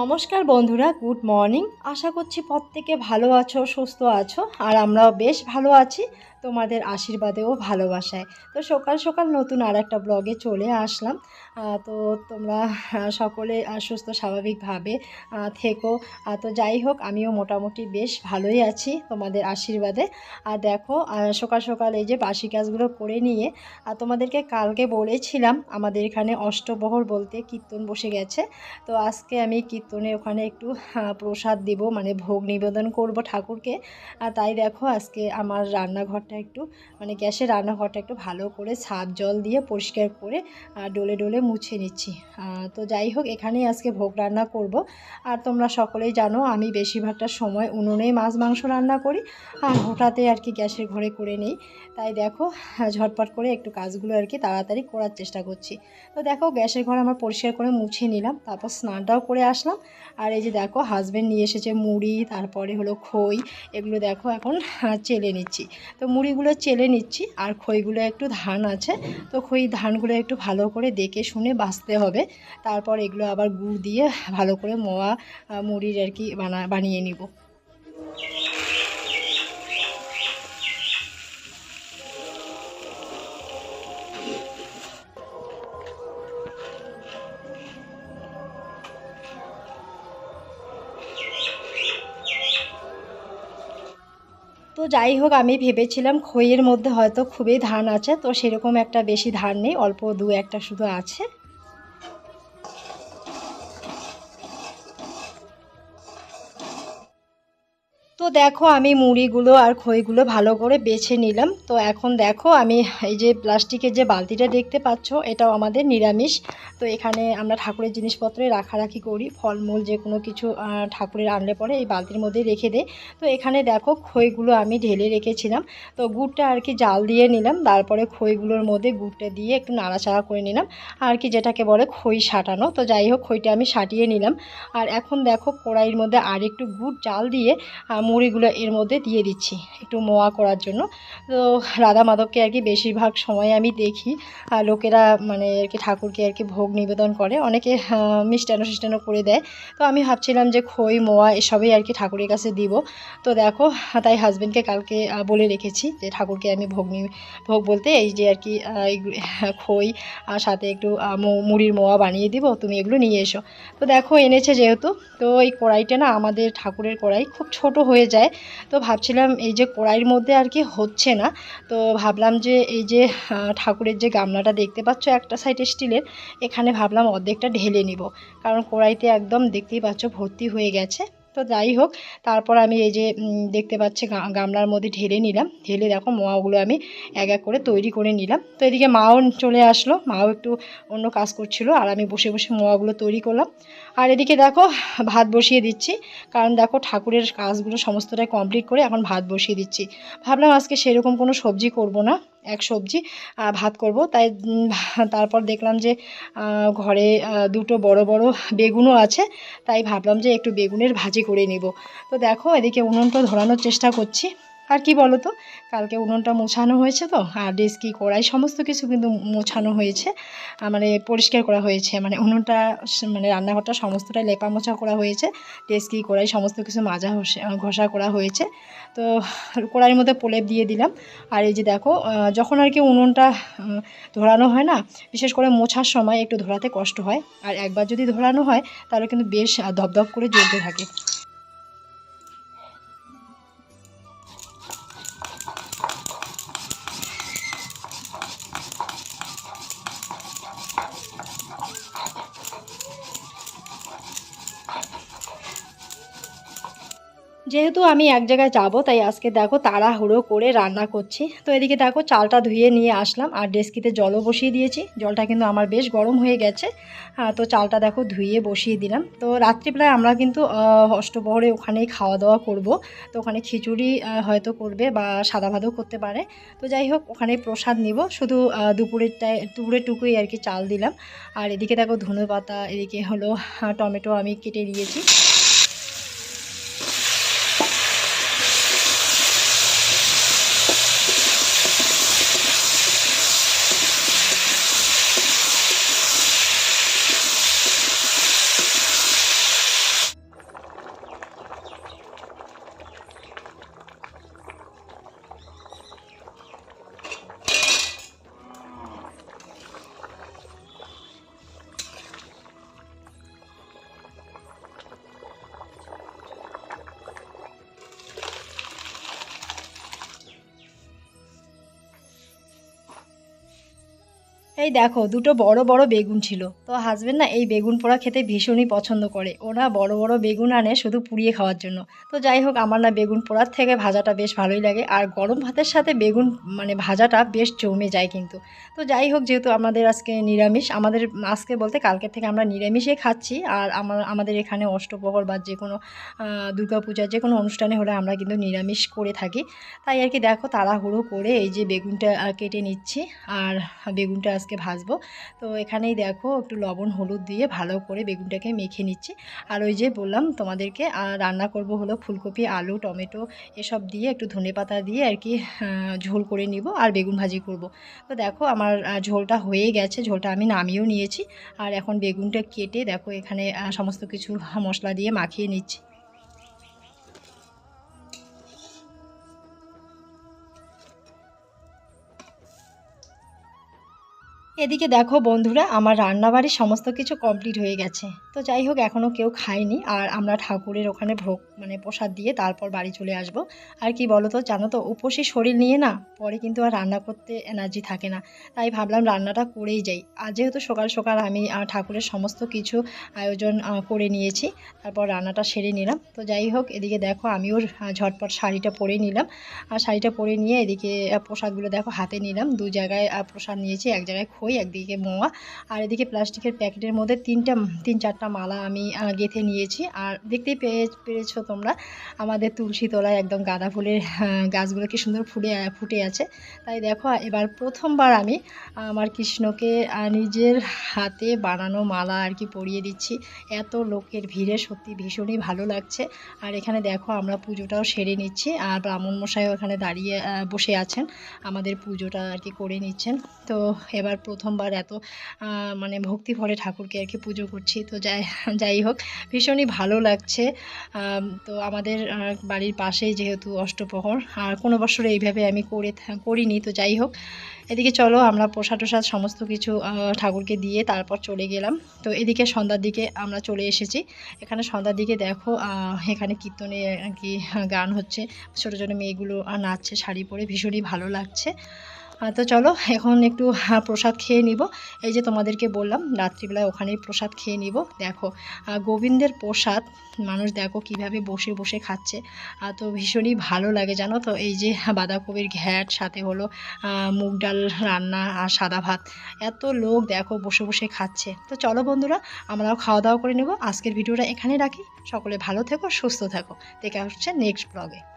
নমস্কার বন্ধুরা, good morning. আশা করছি প্রত্যেকে ভালো আছো, সুস্থ আছো, আর আমরাও বেশ ভালো আছি। তোমাদের আশীর্বাদে ও ভালোবাসায়। তো সকাল সকাল নতুন আর একটা ব্লগে চলে আসলাম। তো তোমরা সকলে সুস্থ, স্বাভাবিকভাবে থেকো। তো যাই হোক, আমিও মোটামুটি বেশ ভালোই আছি তোমাদের আশীর্বাদে। আর দেখো সকাল সকাল এই যে বাসি কাজগুলো করে নিয়ে আর তোমাদেরকে কালকে বলেছিলাম, আমাদের এখানে অষ্টবহর বলতে কীর্তন বসে গেছে। তো আজকে আমি কীর্তনে ওখানে একটু প্রসাদ দিব মানে ভোগ নিবেদন করব ঠাকুরকে। আর তাই দেখো, আজকে আমার রান্নাঘরটা একটু মানে গ্যাসের রান্নাঘরটা একটু ভালো করে সাপ জল দিয়ে পরিষ্কার করে ডলে ডলে মুছে নিচ্ছি। তো যাই হোক, এখানেই আজকে ভোগ রান্না করব। আর তোমরা সকলেই জানো, আমি বেশিরভাগটা সময় উনুনেই মাছ মাংস রান্না করি, আর হঠাৎই আর কি গ্যাসের ঘরে করে নিই। তাই দেখো, ঝটপট করে একটু কাজগুলো আর কি তাড়াতাড়ি করার চেষ্টা করছি। তো দেখো, গ্যাসের ঘর আমার পরিষ্কার করে মুছে নিলাম, তারপর স্নানটাও করে আসলাম। আর এই যে দেখো হাজব্যান্ড নিয়ে এসেছে মুড়ি, তারপরে হলো খই, এগুলো দেখো এখন চেলে নিচ্ছি। তো মুড়িগুলো চেলে নিচ্ছি, আর খইগুলো একটু ধান আছে, তো খই ধানগুলো একটু ভালো করে দেখে শুনে বাঁচতে হবে। তারপর এগুলো আবার গুড় দিয়ে ভালো করে মোয়া মুড়ির আর কি বানা, বানিয়ে নিব। তো যাই হোক, আমি ভেবেছিলাম খইয়ের মধ্যে হয়তো খুবই ধান আছে, তো সেরকম একটা বেশি ধান নেই, অল্প দু একটা শুধু আছে। তো দেখো আমি মুড়িগুলো আর খইগুলো ভালো করে বেছে নিলাম। তো এখন দেখো আমি এই যে প্লাস্টিকের যে বালতিটা দেখতে পাচ্ছ, এটাও আমাদের নিরামিষ। তো এখানে আমরা ঠাকুরের জিনিসপত্রে রাখারাখি করি, ফলমূল যে কোনো কিছু ঠাকুরের আনলে পরে এই বালতির মধ্যে রেখে দেয় তো এখানে দেখো খইগুলো আমি ঢেলে রেখেছিলাম। তো গুড়টা আর কি জাল দিয়ে নিলাম, তারপরে খইগুলোর মধ্যে গুড়টা দিয়ে একটু নাড়াচাড়া করে নিলাম। আর কি যেটাকে বলে খই সাঁটানো। তো যাই হোক, খইটা আমি সাটিয়ে নিলাম। আর এখন দেখো কড়াইয়ের মধ্যে আর একটু গুড় জাল দিয়ে মুড়িগুলো এর মধ্যে দিয়ে দিচ্ছি একটু মোয়া করার জন্য। তো রাধা মাধবকে আর কি বেশিরভাগ সময় আমি দেখি আহ, লোকেরা মানে আর কি ঠাকুরকে আর কি ভোগ নিবেদন করে। অনেকে মিষ্টান্ন সিষ্টান্ন করে দেয়। তো আমি ভাবছিলাম যে খই মোয়া এসবই আর কি ঠাকুরের কাছে দিব। তো দেখো তাই হাজব্যান্ডকে কালকে বলে রেখেছি যে ঠাকুরকে আমি ভোগ নি ভোগ বলতে এই যে আর কি খই আর সাথে একটু মুড়ির মোয়া বানিয়ে দিব তুমি এগুলো নিয়ে এসো। তো দেখো এনেছে যেহেতু তো এই কড়াইটা না আমাদের ঠাকুরের কড়াই খুব ছোট হয়ে যায়। তো ভাবছিলাম এই যে কড়াইয়ের মধ্যে আর কি হচ্ছে না। তো ভাবলাম যে এই যে ঠাকুরের যে গামলাটা দেখতে পাচ্ছ একটা সাইডে স্টিলের, এখানে ভাবলাম অর্ধেকটা ঢেলে নিব। কারণ কড়াইতে একদম দেখতেই পাচ্ছ ভর্তি হয়ে গেছে। তো যাই হোক, তারপর আমি এই যে দেখতে পাচ্ছি গামলার মধ্যে ঢেলে নিলাম। ঢেলে দেখো মোয়াগুলো আমি এক এক করে তৈরি করে নিলাম। তো এদিকে মাও চলে আসলো। মাও একটু অন্য কাজ করছিল আর আমি বসে বসে মোয়াগুলো তৈরি করলাম। আর এদিকে দেখো, ভাত বসিয়ে দিচ্ছি। কারণ দেখো ঠাকুরের কাজগুলো সমস্তটাই কমপ্লিট করে এখন ভাত বসিয়ে দিচ্ছি। ভাবলাম আজকে সেরকম কোনো সবজি করব না। এক সবজি ভাত করব। তাই তারপর দেখলাম যে ঘরে দুটো বড় বড় বেগুনও আছে। তাই ভাবলাম যে একটু বেগুনের ভাজি করে নেব। তো দেখো, এদিকে উনুন তো ধরানোর চেষ্টা করছি। আর কি বলো তো কালকে উনুনটা মোছানো হয়েছে তো, আর ডেস্কি, কড়াই সমস্ত কিছু কিন্তু মোছানো হয়েছে। মানে পরিষ্কার করা হয়েছে। মানে উনুনটা মানে রান্নাঘরটা সমস্তটাই লেপা মোছা করা হয়েছে। ডেস্কি, কড়াই সমস্ত কিছু মাজা ঘষে- করা হয়েছে। তো কড়াইয়ের মধ্যে প্রলেপ দিয়ে দিলাম। আর এই যে দেখো যখন আর কি উনুনটা ধরানো হয় না, বিশেষ করে মোছার সময় একটু ধরাতে কষ্ট হয়। আর একবার যদি ধরানো হয়, তাহলে কিন্তু বেশ ধপধপ করে জ্বলতে থাকে। যেহেতু আমি এক জায়গায় যাব, তাই আজকে দেখো তাড়াহুড়ো করে রান্না করছি। তো এদিকে দেখো চালটা ধুয়ে নিয়ে আসলাম আর ডেস্কিতে জলও বসিয়ে দিয়েছি। জলটা কিন্তু আমার বেশ গরম হয়ে গেছে। তো চালটা দেখো ধুয়ে বসিয়ে দিলাম। তো রাত্রিবেলায় আমরা কিন্তু অষ্টপহরে ওখানেই খাওয়া দাওয়া করব। তো ওখানে খিচুড়ি হয়তো করবে বা সাদা ভাতও করতে পারে। তো যাই হোক, ওখানে প্রসাদ নিব। শুধু দুপুরেরটায় দুপুরের টুকুই আর কি চাল দিলাম। আর এদিকে দেখো ধনে পাতা এদিকে হলো টমেটো আমি কেটে দিয়েছি। এই দেখো, দুটো বড় বড় বেগুন ছিল। তো হাজবেন্ড না এই বেগুন পোড়া খেতে ভীষণই পছন্দ করে। ওরা বড় বড় বেগুন আনে শুধু পুড়িয়ে খাওয়ার জন্য। তো যাই হোক, আমার না বেগুন পোড়ার থেকে ভাজাটা বেশ ভালোই লাগে। আর গরম ভাতের সাথে বেগুন মানে ভাজাটা বেশ জমে যায় কিন্তু। তো যাই হোক, যেহেতু আমাদের আজকে নিরামিষ, আমাদের আজকে বলতে কালকের থেকে আমরা নিরামিষে খাচ্ছি। আর আমার আমাদের এখানে অষ্টপ্রহর বা যে কোনো দুর্গাপূজার যে কোনো অনুষ্ঠানে হলে আমরা কিন্তু নিরামিষ করে থাকি। তাই আর কি দেখো, তাড়াহুড়ো করে এই যে বেগুনটা কেটে নিচ্ছি। আর বেগুনটা আজকে ভাজবো। তো এখানেই দেখো একটু লবণ, হলুদ দিয়ে ভালো করে বেগুনটাকে মেখে নিচ্ছি। আর ওই যে বললাম তোমাদেরকে রান্না করব হলো ফুলকপি, আলু, টমেটো এসব দিয়ে একটু ধনেপাতা দিয়ে আর কি ঝোল করে নিব আর বেগুন ভাজি করব। তো দেখো আমার ঝোলটা হয়ে গেছে, ঝোলটা আমি নামিয়েও নিয়েছি। আর এখন বেগুনটা কেটে দেখো এখানে সমস্ত কিছু মশলা দিয়ে মাখিয়ে নিচ্ছি। এদিকে দেখো বন্ধুরা, আমার রান্নাবাড়ির সমস্ত কিছু কমপ্লিট হয়ে গেছে। তো যাই হোক এখনও কেউ খায়নি। আর আমরা ঠাকুরের ওখানে ভোগ মানে প্রসাদ দিয়ে তারপর বাড়ি চলে আসব। আর কি বলো তো জানো তো উপসী শরীর নিয়ে না, পরে কিন্তু আর রান্না করতে এনার্জি থাকে না। তাই ভাবলাম রান্নাটা করেই যাই। আর যেহেতু সকাল সকাল আমি ঠাকুরের সমস্ত কিছু আয়োজন করে নিয়েছি, তারপর রান্নাটা সেরে নিলাম। তো যাই হোক, এদিকে দেখো, আমিও ঝটপট শাড়িটা পরে নিলাম। আর শাড়িটা পরে নিয়ে এদিকে প্রসাদগুলো দেখো হাতে নিলাম। দু জায়গায় প্রসাদ নিয়েছি, এক জায়গায় খই। একদিকে মোয়া আর এদিকে প্লাস্টিকের প্যাকেটের মধ্যে তিনটা, তিন চারটা মালা আমি গেঁথে নিয়েছি। আর দেখতেই পেয়ে, পেরেছ তোমরা, আমাদের তুলসী তলায় একদম গাঁদা ফুলের গাছগুলো কি সুন্দর ফুটে ফুটে আছে। তাই দেখো, এবার প্রথমবার আমি আমার কৃষ্ণকে নিজের হাতে বানানো মালা আর কি পরিয়ে দিচ্ছি। এত লোকের ভিড়ে সত্যি ভীষণই ভালো লাগছে। আর এখানে দেখো, আমরা পুজোটাও সেরে নিচ্ছি। আর ব্রাহ্মণ মশাইও এখানে দাঁড়িয়ে বসে আছেন। আমাদের পুজোটা আর কি করে নিচ্ছেন। তো এবার প্রথমবার এত মানে ভক্তি ভরে ঠাকুরকে আর কি পুজো করছি। তো যাই যাই হোক, ভীষণই ভালো লাগছে। তো আমাদের বাড়ির পাশেই যেহেতু অষ্টপ্রহর, আর কোনো বছর এইভাবে আমি করে করিনি, তো যাই হোক। এদিকে চলো, আমরা প্রসাদ টসাদ সমস্ত কিছু ঠাকুরকে দিয়ে তারপর চলে গেলাম। তো এদিকে সন্ধ্যার দিকে আমরা চলে এসেছি। এখানে সন্ধ্যার দিকে দেখো এখানে কীর্তনে আর কি গান হচ্ছে। ছোটো ছোটো মেয়েগুলো নাচছে, শাড়ি পরে, ভীষণই ভালো লাগছে। তো চলো, এখন একটু প্রসাদ খেয়ে নিব। এই যে তোমাদেরকে বললাম, রাত্রিবেলায় ওখানেই প্রসাদ খেয়ে নিব। দেখো গোবিন্দের প্রসাদ, মানুষ দেখো কীভাবে বসে বসে খাচ্ছে। তো ভীষণই ভালো লাগে, জানো তো? এই যে বাঁধাকপির ঘ্যাট, সাথে হলো মুগ ডাল রান্না আর সাদা ভাত। এত লোক দেখো বসে বসে খাচ্ছে। তো চলো বন্ধুরা, আমরাও খাওয়া দাওয়া করে নেব। আজকের ভিডিওটা এখানে রাখি। সকলে ভালো থেকো, সুস্থ থাকো। দেখা হচ্ছে নেক্সট ব্লগে